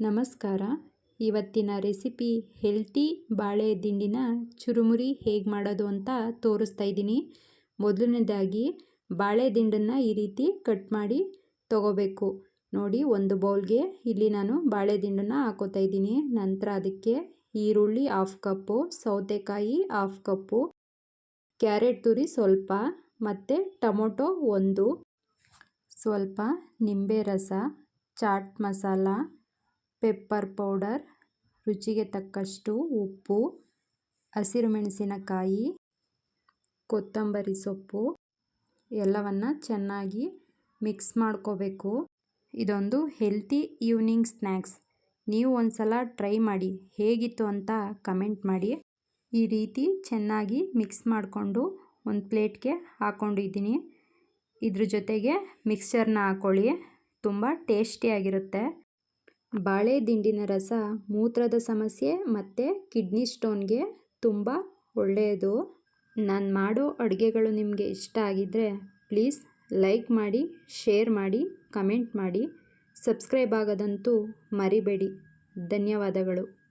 ನಮಸ್ಕಾರ. ಇವತ್ತಿನ recipe healthy ಬಾಳೆ ದಿಂಡಿನ ಚುರುಮುರಿ ಹೇಗೆ ಮಾಡೋದು ಅಂತ ತೋರಿಸ್ತಾ ಇದ್ದೀನಿ. ಮೊದಲನೇದಾಗಿ ಬಾಳೆ ದಿಂಡನ್ನು ಈ ರೀತಿ ಕಟ್ ಮಾಡಿ ತಗೋಬೇಕು. ನೋಡಿ, ಒಂದು ಬೌಲ್ಗೆ ಇಲ್ಲಿ ನಾನು ಬಾಳೆ ದಿಂಡನ್ನು ಹಾಕೋತಾ ಇದ್ದೀನಿ. ನಂತರ ಅದಕ್ಕೆ ಈರುಳ್ಳಿ ಹಾಫ್ ಕಪ್ಪು, ಸೌತೆಕಾಯಿ ಹಾಫ್ ಕಪ್ಪು, ಕ್ಯಾರೆಟ್ ತುರಿ ಸ್ವಲ್ಪ, ಮತ್ತು ಟೊಮೊಟೊ ಒಂದು, ಸ್ವಲ್ಪ ನಿಂಬೆ ರಸ, ಚಾಟ್ ಮಸಾಲ ಪೆಪ್ಪರ್ ಪೌಡರ್, ರುಚಿಗೆ ತಕ್ಕಷ್ಟು ಉಪ್ಪು ಹಸಿರು ಮೆಣಸಿನಕಾಯಿ ಕೊತ್ತಂಬರಿ ಸೊಪ್ಪು, ಎಲ್ಲವನ್ನು ಚೆನ್ನಾಗಿ ಮಿಕ್ಸ್ ಮಾಡ್ಕೋಬೇಕು. ಇದೊಂದು ಹೆಲ್ತಿ ಈವ್ನಿಂಗ್ ಸ್ನ್ಯಾಕ್ಸ್ ನೀವು ಒಂದು ಸಲ ಟ್ರೈ ಮಾಡಿ, ಹೇಗಿತ್ತು ಅಂತ ಕಮೆಂಟ್ ಮಾಡಿ. ಈ ರೀತಿ ಚೆನ್ನಾಗಿ ಮಿಕ್ಸ್ ಮಾಡಿಕೊಂಡು ಒಂದು ಪ್ಲೇಟ್ಗೆ ಹಾಕ್ಕೊಂಡಿದ್ದೀನಿ ಇದ್ರ ಜೊತೆಗೆ ಮಿಕ್ಸ್ಚರ್ನ ಹಾಕ್ಕೊಳ್ಳಿ ತುಂಬ ಟೇಸ್ಟಿಯಾಗಿರುತ್ತೆ. ಬಾಳೆ ದಿಂಡಿನ ರಸ, ಮೂತ್ರದ ಸಮಸ್ಯೆ ಮತ್ತು ಕಿಡ್ನಿ ಸ್ಟೋನ್ಗೆ ತುಂಬ ಒಳ್ಳೆಯದು. ನಾನು ಮಾಡೋ ಅಡುಗೆಗಳು ನಿಮಗೆ ಇಷ್ಟ ಆಗಿದ್ದರೆ ಪ್ಲೀಸ್ ಲೈಕ್ ಮಾಡಿ, ಶೇರ್ ಮಾಡಿ, ಕಮೆಂಟ್ ಮಾಡಿ. ಸಬ್ಸ್ಕ್ರೈಬ್ ಆಗೋದಂತೂ ಮರಿಬೇಡಿ. ಧನ್ಯವಾದಗಳು.